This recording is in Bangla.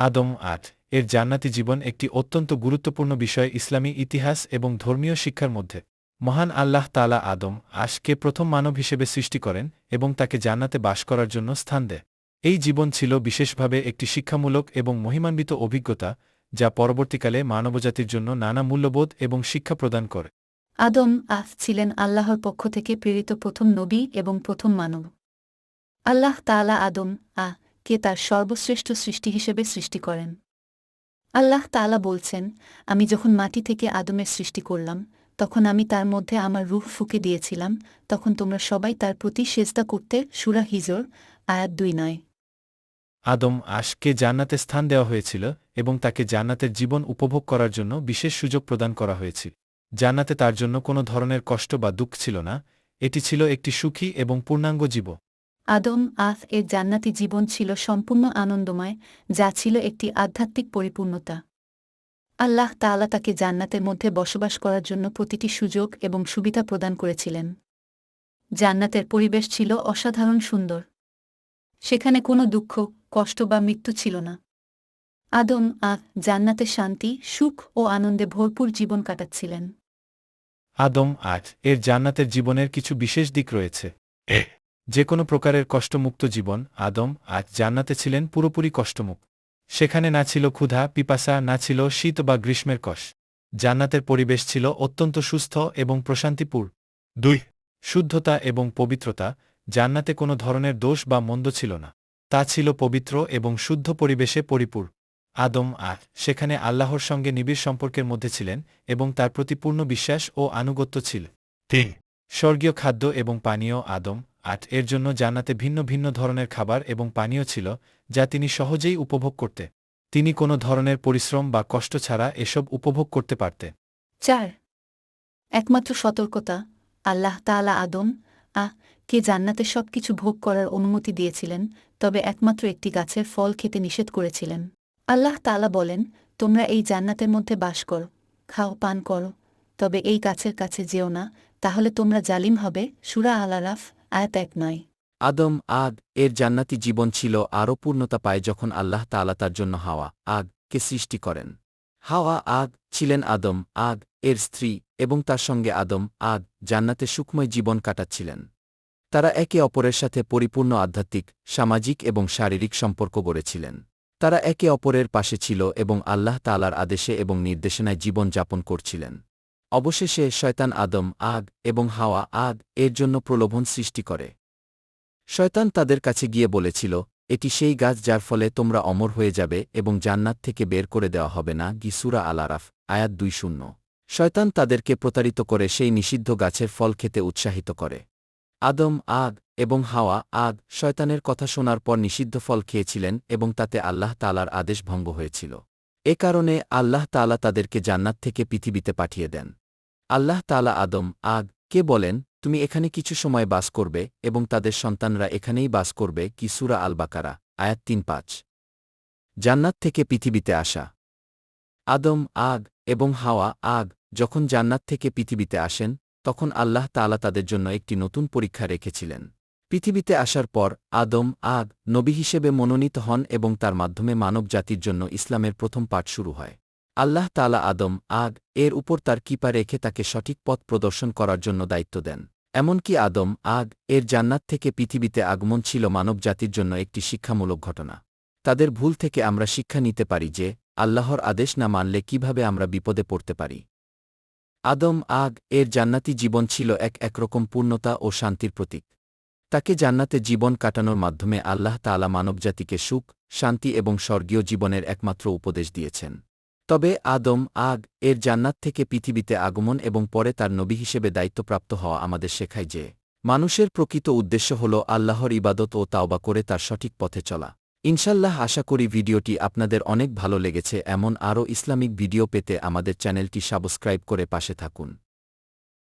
আদম আট এর জান্নাতি জীবন একটি অত্যন্ত গুরুত্বপূর্ণ বিষয় ইসলামী ইতিহাস এবং ধর্মীয় শিক্ষার মধ্যে। মহান আল্লাহ তালা আদম আশকে প্রথম মানব হিসেবে সৃষ্টি করেন এবং তাকে জান্নাতে বাস করার জন্য স্থান দেয়। এই জীবন ছিল বিশেষভাবে একটি শিক্ষামূলক এবং মহিমান্বিত অভিজ্ঞতা, যা পরবর্তীকালে মানবজাতির জন্য নানা মূল্যবোধ এবং শিক্ষা প্রদান করে। আদম আহ ছিলেন আল্লাহর পক্ষ থেকে প্রেরিত প্রথম নবী এবং প্রথম মানব। আল্লাহ তাআলা আদম আহ কে তার সর্বশ্রেষ্ঠ সৃষ্টি হিসেবে সৃষ্টি করেন। আল্লাহ তাআলা বলছেন, আমি যখন মাটি থেকে আদমের সৃষ্টি করলাম, তখন আমি তার মধ্যে আমার রুহ ফুকে দিয়েছিলাম, তখন তোমরা সবাই তার প্রতি সেজদা করতে, সুরা হিজর, আয়াত দুই নয়। আদম আশকে জান্নাতে স্থান দেওয়া হয়েছিল এবং তাকে জান্নাতের জীবন উপভোগ করার জন্য বিশেষ সুযোগ প্রদান করা হয়েছিল। জান্নাতে তার জন্য কোনো ধরনের কষ্ট বা দুঃখ ছিল না, এটি ছিল একটি সুখী এবং পূর্ণাঙ্গ জীব আদম আহ এর জান্নাতি জীবন ছিল সম্পূর্ণ আনন্দময় যা ছিল একটি আধ্যাত্মিক পরিপূর্ণতা। আল্লাহ তাআলা তাকে জান্নাতের মধ্যে বসবাস করার জন্য প্রতিটি সুযোগ এবং সুবিধা প্রদান করেছিলেন। জান্নাতের পরিবেশ ছিল অসাধারণ সুন্দর। সেখানে কোনো দুঃখ কষ্ট বা মৃত্যু ছিল না। আদম আহ জান্নাতে শান্তি সুখ ও আনন্দে ভরপুর জীবন কাটাচ্ছিলেন। আদম আট এর জান্নাতের জীবনের কিছু বিশেষ দিক রয়েছে। যে কোনো প্রকারের কষ্টমুক্ত জীবন আদম আজ জান্নাতে ছিলেন পুরোপুরি কষ্টমুক্ত। সেখানে না ছিল ক্ষুধা, পিপাসা, না ছিল শীত বা গ্রীষ্মের কষ। জান্নাতের পরিবেশ ছিল অত্যন্ত সুস্থ এবং প্রশান্তিপুর দুই, শুদ্ধতা এবং পবিত্রতা জান্নাতে কোনো ধরনের দোষ বা মন্দ ছিল না। তা ছিল পবিত্র এবং শুদ্ধ পরিবেশে পরিপূর আদম আর সেখানে আল্লাহর সঙ্গে নিবিড় সম্পর্কের মধ্যে ছিলেন এবং তার প্রতি পূর্ণ বিশ্বাস ও আনুগত্য ছিল। তিন, স্বর্গীয় খাদ্য এবং পানীয় আদম আট এর জন্য জান্নাতে ভিন্ন ভিন্ন ধরনের খাবার এবং পানীয় ছিল যা তিনি সহজেই উপভোগ করতে। তিনি কোনো ধরনের পরিশ্রম বা কষ্ট ছাড়া এসব উপভোগ করতে পারতে। চার। একমাত্র সতর্কতা। আল্লাহ তাআলা আদম, আহ, কে জান্নাতে সবকিছু ভোগ করার অনুমতি দিয়েছিলেন, তবে একমাত্র একটি গাছের ফল খেতে নিষেধ করেছিলেন। আল্লাহ তাআলা বলেন, তোমরা এই জান্নাতের মধ্যে বাস করো, খাও, পান করো, তবে এই গাছের কাছে যেও না, তাহলে তোমরা জালিম হবে। সুরা আলারাফ আয়াত এক নয়। আদম আগ এর জান্নাতি জীবন ছিল আরও পূর্ণতা পায় যখন আল্লাহ তাআলা তার জন্য হাওয়া আগ কে সৃষ্টি করেন। হাওয়া আগ ছিলেন আদম আগ এর স্ত্রী এবং তার সঙ্গে আদম আগ জান্নাতে সুখময় জীবন কাটাচ্ছিলেন। তারা একে অপরের সাথে পরিপূর্ণ আধ্যাত্মিক, সামাজিক এবং শারীরিক সম্পর্ক গড়েছিলেন। তারা একে অপরের পাশে ছিল এবং আল্লাহ তালার আদেশে এবং নির্দেশনায় জীবন যাপন করছিলেন। অবশেষে শয়তান আদম আগ এবং হাওয়া আগ এর জন্য প্রলোভন সৃষ্টি করে। শয়তান তাদের কাছে গিয়ে বলেছিল, এটি সেই গাছ যার ফলে তোমরা অমর হয়ে যাবে এবং জান্নাত থেকে বের করে দেওয়া হবে না। গিসুরা আলারাফ আয়াত দুই শূন্য। শয়তান তাদেরকে প্রতারিত করে সেই নিষিদ্ধ গাছের ফল খেতে উৎসাহিত করে। আদম আগ এবং হাওয়া আগ শয়তানের কথা শোনার পর নিষিদ্ধ ফল খেয়েছিলেন এবং তাতে আল্লাহ তালার আদেশ ভঙ্গ হয়েছিল। এ কারণে আল্লাহ তালা তাদেরকে জান্নাত থেকে পৃথিবীতে পাঠিয়ে দেন। আল্লাহ তালা আদম আগ কে বলেন, তুমি এখানে কিছু সময় বাস করবে এবং তাদের সন্তানরা এখানেই বাস করবে কি সুরা আল বাকারা আয়াত তিন পাঁচ। জান্নাত থেকে পৃথিবীতে আসা। আদম আগ এবং হাওয়া আগ যখন জান্নাত থেকে পৃথিবীতে আসেন, তখন আল্লাহ তালা তাদের জন্য একটি নতুন পরীক্ষা রেখেছিলেন। পৃথিবীতে আসার পর, আদম আগ নবী হিসেবে মনোনীত হন এবং তার মাধ্যমে মানব জাতির জন্য ইসলামের প্রথম পাঠ শুরু হয়। আল্লাহ তালা আদম, আগ, এর উপর তার কিপা রেখে তাকে সঠিক পথ প্রদর্শন করার জন্য দায়িত্ব দেন। এমনকি আদম, আগ, এর জান্নাত থেকে পৃথিবীতে আগমন ছিল মানব জাতির জন্য একটি শিক্ষামূলক ঘটনা। তাদের ভুল থেকে আমরা শিক্ষা নিতে পারি যে, আল্লাহর আদেশ না মানলে কীভাবে আমরা বিপদে পড়তে পারি। আদম, আগ, এর জান্নাতি জীবন ছিল এক একরকম পূর্ণতা ও শান্তির প্রতীক। তাকে জান্নাতে জীবন কাটানোর মাধ্যমে আল্লাহ তালা মানবজাতিকে সুখ, শান্তি এবং স্বর্গীয় জীবনের একমাত্র উপদেশ দিয়েছেন। তবে আদম আগ এর জান্নাত থেকে পৃথিবীতে আগমন এবং পরে তার নবী হিসেবে দায়িত্বপ্রাপ্ত হওয়া আমাদের শেখায় যে, মানুষের প্রকৃত উদ্দেশ্য হল আল্লাহর ইবাদত ও তাওবা করে তার সঠিক পথে চলা। ইনশাল্লাহ আশা করি ভিডিওটি আপনাদের অনেক ভালো লেগেছে। এমন আরও ইসলামিক ভিডিও পেতে আমাদের চ্যানেলটি সাবস্ক্রাইব করে পাশে থাকুন।